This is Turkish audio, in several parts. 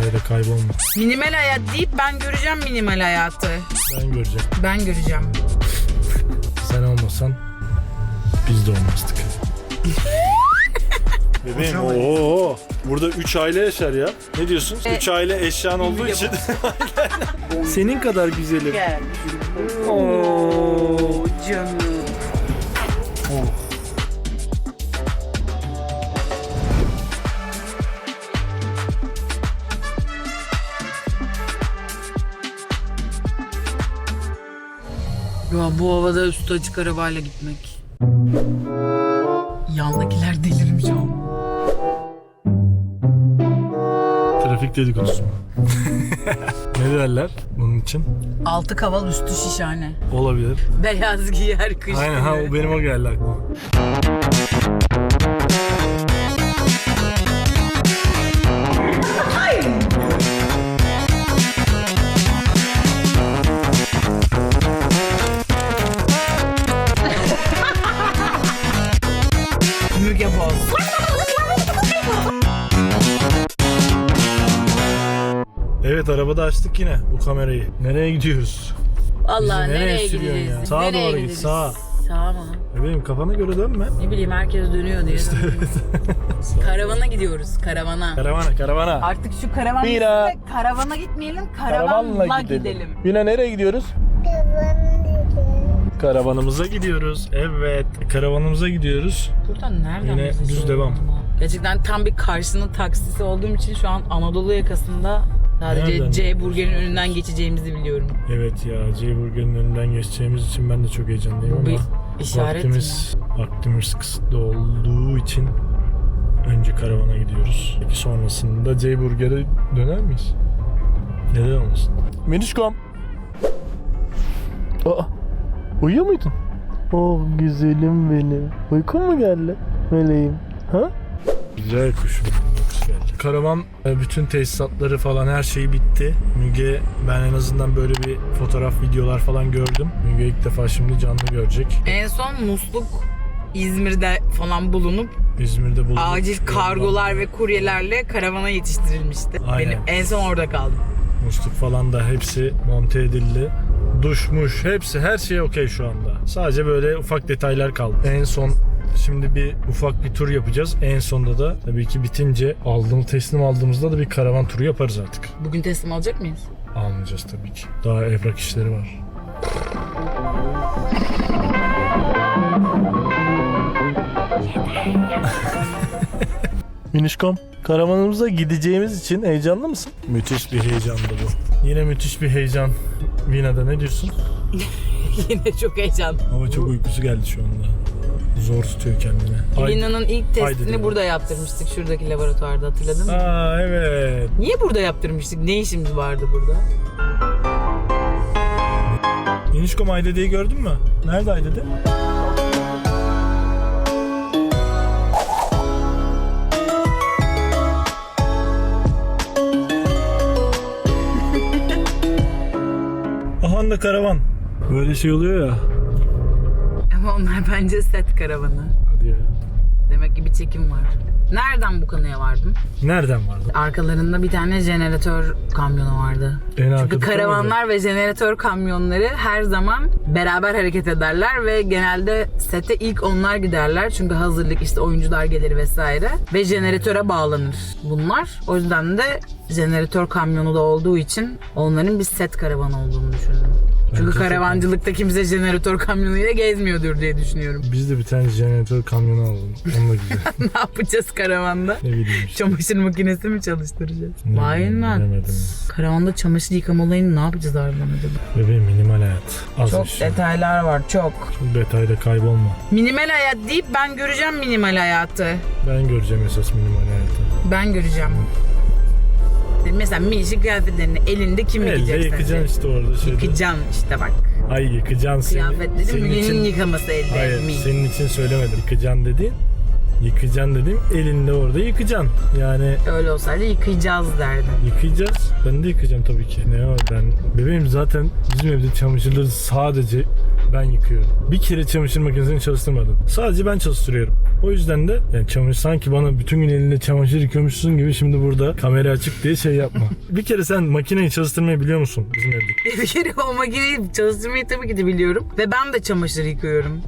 detayda kaybolma. Minimal hayat deyip ben göreceğim minimal hayatı. Ben göreceğim. Ben göreceğim. Sen olmasan biz de olmazdık. Bebeğim ooo burada 3 aile yaşar ya. Ne diyorsun? 3 aile eşyan olduğu için. Senin kadar güzelim. Gel. Oo canım. Ya bu havada üstü açık arabayla gitmek. Yandakiler delirmiş ama. Trafik dedikodusu. ne derler bunun için? Altı kaval üstü şişhane. Olabilir. Beyaz giyer kış Aynen ha günü. o benim o geldi aklıma. Evet arabada açtık yine bu kamerayı. Nereye gidiyoruz? Allah Bizi nereye nereye, sürüyorsun gideceğiz? ya? Sağa Nereye doğru git, gideceğiz? sağa. Sağa mı? Bebeğim kafana göre dönme. Ne bileyim herkes dönüyor diye. Karavana gidiyoruz karavana. Karavana karavana. Artık şu karavan Bira. gitsin de karavana gitmeyelim karavanla gidelim. Yine nereye gidiyoruz? Karavanımıza gidiyoruz. Evet. Karavanımıza gidiyoruz. Buradan nereden Yine bizi düz devam. ama? Gerçekten tam bir karşının taksisi olduğum için şu an Anadolu yakasında sadece Nereden? C Burger'in önünden geçeceğimizi biliyorum. Evet ya C Burger'in önünden geçeceğimiz için ben de çok heyecanlıyım Bu bir ama işaret vaktimiz, vaktimiz kısıtlı olduğu için önce karavana gidiyoruz. Peki sonrasında C Burger'e döner miyiz? Neden olmasın? Menişkom. Aa, uyuyor muydun? Oh güzelim benim. Uykun mu geldi? Meleğim. Ha? Güzel kuşum. Karavan e, bütün tesisatları falan her şey bitti. Müge ben en azından böyle bir fotoğraf videolar falan gördüm. Müge ilk defa şimdi canlı görecek. En son musluk İzmir'de falan bulunup İzmir'de bulunup acil kargolar ve kuryelerle karavana yetiştirilmişti. Aynen. Benim en son orada kaldım. musluk falan da hepsi monte edildi. Duşmuş hepsi her şey okey şu anda. Sadece böyle ufak detaylar kaldı. En son şimdi bir ufak bir tur yapacağız. En sonda da tabii ki bitince aldığım teslim aldığımızda da bir karavan turu yaparız artık. Bugün teslim alacak mıyız? Almayacağız tabii ki. Daha evrak işleri var. Minişkom, karavanımıza gideceğimiz için heyecanlı mısın? Müthiş bir heyecandı bu. Yine müthiş bir heyecan. Vina'da ne diyorsun? Yine çok heyecanlı. Ama çok uykusu geldi şu anda. Zor tutuyor kendini. Lina'nın ilk testini burada yaptırmıştık şuradaki laboratuvarda hatırladın mı? Aa evet. Niye burada yaptırmıştık? Ne işimiz vardı burada? Minişkom Aydede'yi gördün mü? Nerede Aydede? Aha da karavan. Böyle şey oluyor ya. Onlar bence set karavanı. Hadi ya. Demek ki bir çekim var. Nereden bu kanıya vardın? Nereden vardı? Arkalarında bir tane jeneratör kamyonu vardı. En Çünkü arkada karavanlar ve jeneratör kamyonları her zaman beraber hareket ederler ve genelde sete ilk onlar giderler. Çünkü hazırlık işte oyuncular gelir vesaire ve jeneratöre bağlanır bunlar. O yüzden de jeneratör kamyonu da olduğu için onların bir set karavanı olduğunu düşündüm. Çünkü karavancılıkta kimse jeneratör kamyonuyla gezmiyordur diye düşünüyorum. Biz de bir tane jeneratör kamyonu alalım. Onunla güzel. ne yapacağız karavanda? ne bileyim işte. Çamaşır makinesi mi çalıştıracağız? Ne Vay bileyim, lan. bilemedim. Karavanda çamaşır yıkama olayını ne yapacağız harbiden acaba? Bebeğim minimal hayat. Az Çok eşya. detaylar var çok. Çok detayda kaybolma. Minimal hayat deyip ben göreceğim minimal hayatı. Ben göreceğim esas minimal hayatı. Ben göreceğim. Mesela minicik kıyafetlerini elinde kim Elde yıkayacak yıkacaksın sence? işte orada şeyde. Yıkacaksın işte bak. Ay yıkacaksın seni. Kıyafetleri senin Müge'nin için, yıkaması elde. Hayır mi? senin için söylemedim. Yıkacaksın dediğin Yıkacaksın dedim elinde orada yıkacaksın. Yani Öyle olsaydı yıkayacağız derdim. yıkayacağız. Ben de yıkayacağım tabii ki. Ne var ben bebeğim zaten bizim evde çamaşırları sadece ben yıkıyorum. Bir kere çamaşır makinesini çalıştırmadım. Sadece ben çalıştırıyorum. O yüzden de yani çamaşır sanki bana bütün gün elinde çamaşır yıkıyormuşsun gibi şimdi burada kamera açık diye şey yapma. bir kere sen makineyi çalıştırmayı biliyor musun bizim evde? Bir kere o makineyi çalıştırmayı tabii ki de biliyorum. Ve ben de çamaşır yıkıyorum.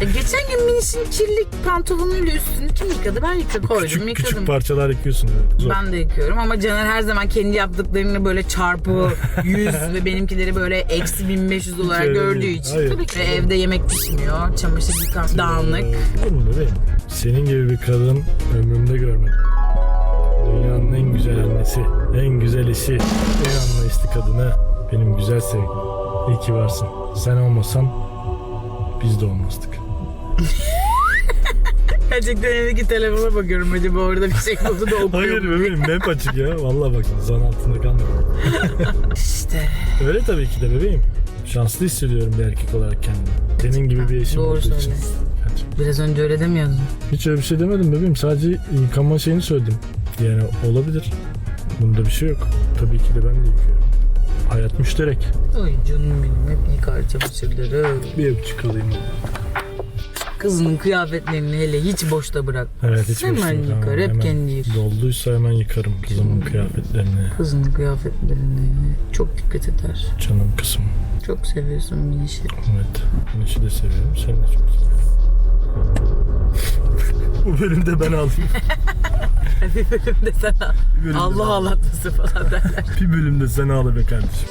E, Geçen gün Miniş'in kirli pantolonuyla üstünü kim yıkadı? Ben yıkadım. Koydum, Küçük yıkadım. küçük parçalar yıkıyorsun. Evet. Zor. Ben de yıkıyorum ama Caner her zaman kendi yaptıklarını böyle çarpı 100 ve benimkileri böyle eksi 1500 olarak öyle gördüğü için Hayır. tabii ki de evde yemek pişmiyor, çamaşır yıkan dağınık. Ee, bebeğim? Senin gibi bir kadın ömrümde görmedim. Dünyanın en güzel annesi, en güzel eşi, en anlayışlı kadını. Benim güzel sevgilim. İyi ki varsın. Sen olmasan biz de olmazdık. Gerçekten evdeki telefona bakıyorum acaba orada bir şey oldu da okuyor. Hayır bebeğim map açık ya. Vallahi bak zan altında kalma. İşte Öyle tabii ki de bebeğim. Şanslı hissediyorum bir erkek olarak kendimi. Senin gibi bir eşim Doğru olduğu için. söylüyorsun. Biraz önce öyle demiyordun. Hiç öyle bir şey demedim bebeğim. Sadece yıkanma şeyini söyledim. Yani olabilir. Bunda bir şey yok. Tabii ki de ben de yıkıyorum. Hayat müşterek. Ay canım benim hep yıkar çamaşırları. Bir öpücük alayım. Kızının kıyafetlerini hele hiç boşta bırak. Evet hiç Hemen boşuna yıkar, hep Hemen kendi yıkar. Dolduysa hemen yıkarım kızımın kıyafetlerini. Kızının kıyafetlerini çok dikkat eder. Canım kızım. Çok seviyorsun Miniş'i. Evet. Güneşi de seviyorum. Seni de çok seviyorum. Bu bölümde ben alayım. Bir bölümde sana bölümde Allah ağlatması falan derler. Bir bölümde sen ağla be kardeşim.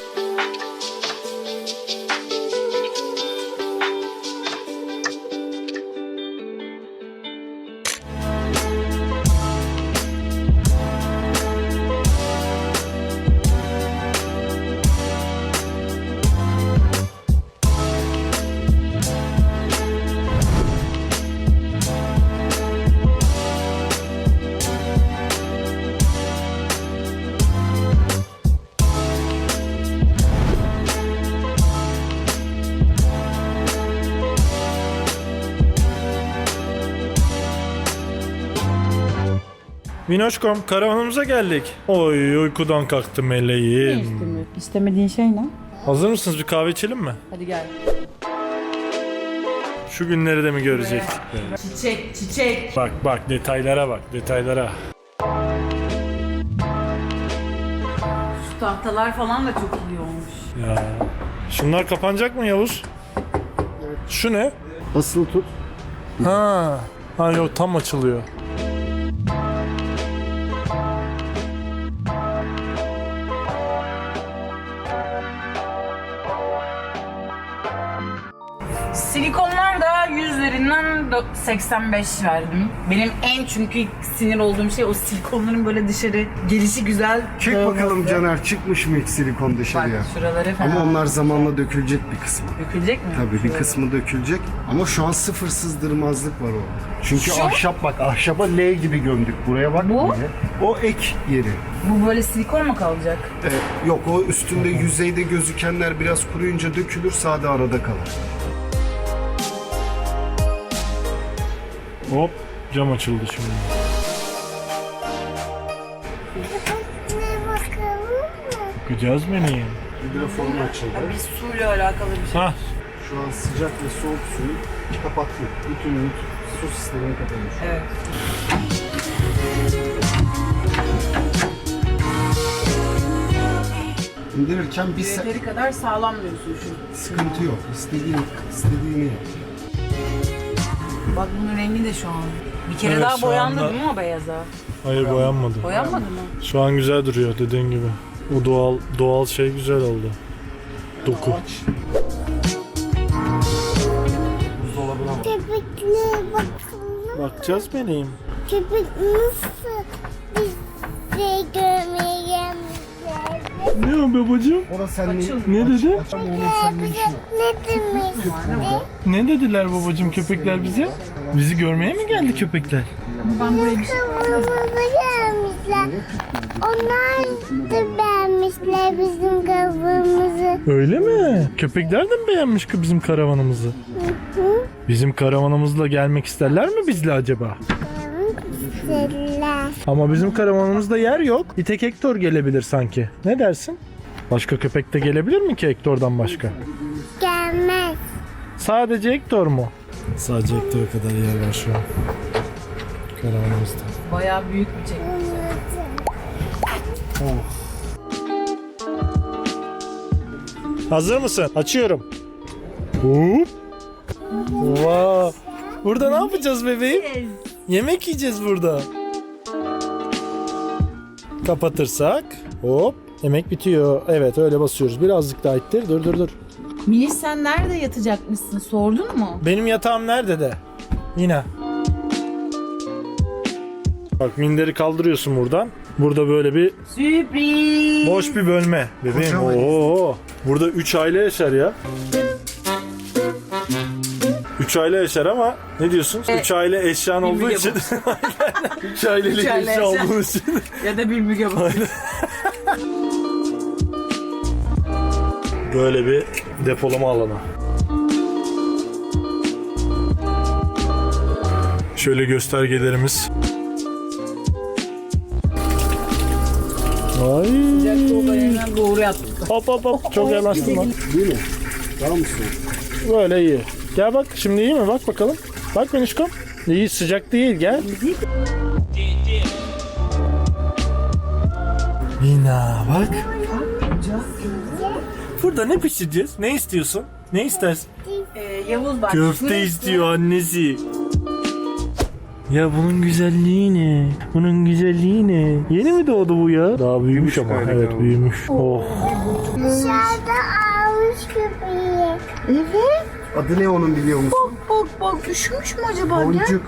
Minoşkom karavanımıza geldik. Oy uykudan kalktı meleğim. İstemediğin şey ne? Hazır mısınız bir kahve içelim mi? Hadi gel. Şu günleri de mi görecek? Çiçek, çiçek. Bak bak detaylara bak detaylara. Şu tahtalar falan da çok iyi olmuş. Ya. Şunlar kapanacak mı Yavuz? Şu ne? Basılı tut. Ha. Ha yok tam açılıyor. Silikonlar da yüzlerinden dö- 85 verdim. Benim en çünkü sinir olduğum şey o silikonların böyle dışarı gelişi güzel. Çek dağılması. bakalım Caner çıkmış mı hiç silikon Bak dışarıya? şuraları falan. Ama onlar zamanla dökülecek bir kısmı. Dökülecek mi? Tabii bir kısmı dökülecek ama şu an sıfır sızdırmazlık var orada. Çünkü Şu? ahşap bak ahşaba L gibi gömdük buraya bak. Bu? buraya. O ek yeri. Bu böyle silikon mu kalacak? Ee, yok o üstünde yüzeyde gözükenler biraz kuruyunca dökülür sade arada kalır. Hop cam açıldı şimdi. Bakacağız beni. Hidrofonun açıldı. Bir suyla alakalı bir şey. Ha Şu an sıcak ve soğuk suyu kapattık. Bütün su sistemini kapamış. Evet. İndirirken bir se- Yeteri kadar sağlam diyorsun şu. sıkıntı yok. İstediğin, istediğini yap. Bak bunun rengi de şu an. Bir kere Evet, daha şu boyandı anda- değil mi o beyaza? hayır boyanmadı. Boyanmadı mı? Şu an güzel duruyor dediğin gibi. O doğal doğal şey güzel oldu. Doku. Buzdolabına bak. Köpekliğe bakalım. Bakacağız benim. Köpek nasıl gelmişler? Ne o babacığım? Ona sen ne, Ne dedi? Ne demek? Ne dediler babacığım köpekler bize? Bizi görmeye mi geldi köpekler? Kavurmamı gelmişler. Onlar da beğenmişler bizim kavurmamızı. Öyle mi? Köpekler de mi beğenmiş ki bizim karavanımızı? Hı? Bizim karavanımızla gelmek isterler mi bizle acaba? Güzeller. Ama bizim karavanımızda yer yok. Bir tek Hector gelebilir sanki. Ne dersin? Başka köpek de gelebilir mi ki Hector'dan başka? Gelmez. Sadece Hector mu? Sadece Hector'a kadar yer var şu an. Karavanımızda. Bayağı büyük bir çek. Hazır mısın? Açıyorum. Hop. Wow. Burada ne yapacağız bebeğim? Yemek yiyeceğiz burada. Kapatırsak hop yemek bitiyor. Evet öyle basıyoruz. Birazcık daha ittir. Dur dur dur. Melis sen nerede yatacakmışsın sordun mu? Benim yatağım nerede de? Yine. Bak minderi kaldırıyorsun buradan. Burada böyle bir Sürpriz. boş bir bölme. Bebeğim Kocaman. oo. Burada 3 aile yaşar ya. 3 aile yaşar ama ne diyorsun? 3 aile eşyan olduğu için. 3 ailelik Üç aile eşya yaşar. olduğu için. Ya da bir müge. Böyle bir depolama alanı. Şöyle göstergelerimiz. Ay. Doğru. Hop hop hop. Çok yanaştın lan. Değil mi? Daha mı soğuk? Böyle iyi. Gel bak şimdi iyi mi? Bak bakalım. Bak Benişkom. İyi sıcak değil gel. Mina bak. Burada ne pişireceğiz? Ne istiyorsun? Ne istersin? Ee, Yavuz bak. Köfte istiyor annesi. Ya bunun güzelliği ne? Bunun güzelliği ne? Yeni mi doğdu bu ya? Daha büyümüş ama. Evet büyümüş. Oh. Dışarıda almış köpeği. Evet. Adı ne onun biliyor musun? Bak bak üşümüş mü acaba? Gel. Boncuk.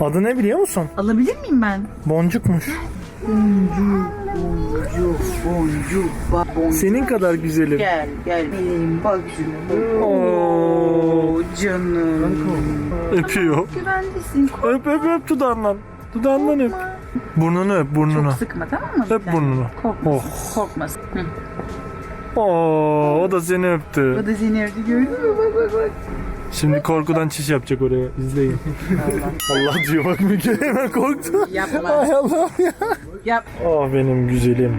Adı ne biliyor musun? Alabilir miyim ben? Boncukmuş. Boncuk, boncuk, bak boncuk. Senin kadar güzelim. Gel, gel. Benim bak şuna. Oo, canım. Öpüyor. Güvendesin. Öp öp öp dudağından. Dudağından öp. Burnunu öp burnunu. Sıkma tamam mı? Öp burnunu. Korkmasın. Oh. Korkmasın. Hı. Oo, o da seni öptü. O da seni ördü gördün mü? Bak bak bak. Şimdi korkudan çiş yapacak oraya. İzleyin. Allah diyor bak Müge hemen korktu. Yapma. Ay Allah ya. Yap. Oh benim güzelim.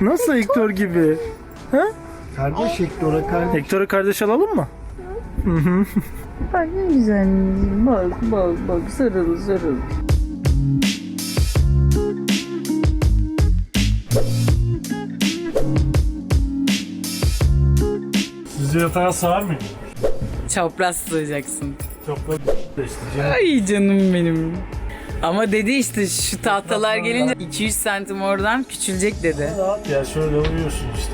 Nasıl Hector gibi? Kardeş Hector'a kardeş. Hector'a kardeş alalım mı? Bak ne güzel. Bak bak bak sarıl sarıl. Sizce yatağa sığar mı? Çapraz sığacaksın. Da işte canım. Ay canım benim. Ama dedi işte şu tahtalar gelince 200 santim oradan küçülecek dedi. Rahat ya şöyle uyuyorsun işte.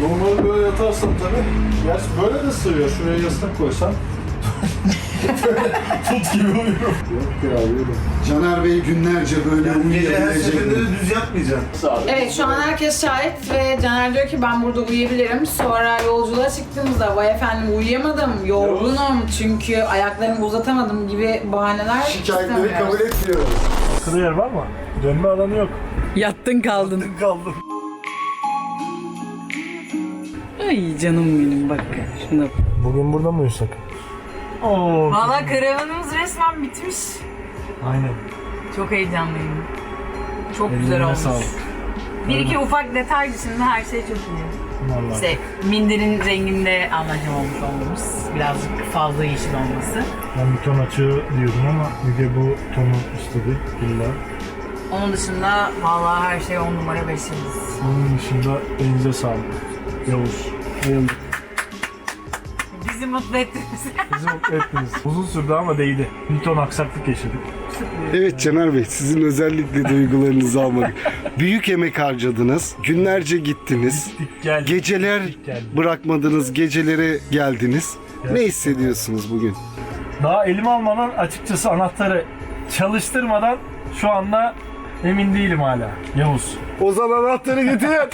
Normal böyle yatarsan tabii. Gerçi böyle de sığıyor. Şuraya yastık koysan. Tut gibi uyuyorum. Yok ya öyle. Caner Bey günlerce böyle uyuyabilecek mi? düz yatmayacaksın. Evet şu an herkes şahit ve Caner diyor ki ben burada uyuyabilirim. Sonra yolculuğa çıktığımızda vay efendim uyuyamadım, yorgunum çünkü ayaklarımı uzatamadım gibi bahaneler Şikayetleri istemiyoruz. kabul etmiyoruz. Kılı yer var mı? Dönme alanı yok. Yattın kaldın. Kaldım. Ay canım benim bak şuna. Bugün burada mı uyusak? Oo. Valla karavanımız resmen bitmiş. Aynen. Çok heyecanlıyım. Çok güzel Ellerine olmuş. sağlık. Bir iki ufak detay dışında her şey çok iyi. Vallahi. İşte minderin renginde anlaşamamış olmamız. Birazcık fazla yeşil olması. Ben bir ton açığı diyordum ama Müge bu tonu istedi. İlla. Onun dışında vallahi her şey on numara beş yıldız. Onun dışında elinize sağlık. Yavuz. Bayıldık. Bizi mutlu ettiniz. Bizi mutlu ettiniz. Uzun sürdü ama değdi. Bir ton aksaklık yaşadık. Evet Caner Bey sizin özellikle duygularınızı almadık. Büyük emek harcadınız. Günlerce gittiniz. Gittik geldik. Geceler Gittik geldik. bırakmadınız. Gecelere geldiniz. Ne hissediyorsunuz bugün? Daha elime almadan açıkçası anahtarı çalıştırmadan şu anda emin değilim hala. Yavuz. O zaman anahtarı getirin.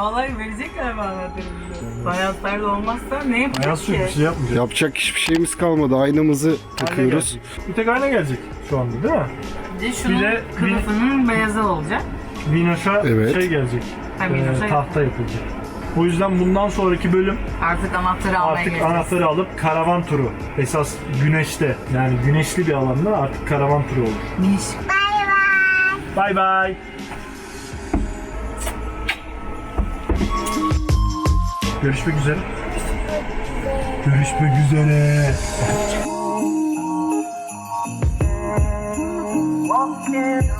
Vallahi verecek galiba anahtarımızı. Hayatlarda olmazsa ne yapacak Ayaz yok bir ki? şey yapmayacak. Yapacak hiçbir şeyimiz kalmadı. Aynamızı Ayna takıyoruz. gelecek. Bir tek ayna gelecek şu anda değil mi? Bir de şunun Bir de- kılıfının beyazı olacak. Vinoş'a Evet. şey gelecek. Ha, e, Vinoş'a tahta yapılacak. O yüzden bundan sonraki bölüm Artık anahtarı almaya artık geleceğiz. anahtarı alıp karavan turu. Esas güneşte yani güneşli bir alanda artık karavan turu olur. Miniş. Bay bay. Görüşmek üzere. Görüşmek üzere. Walking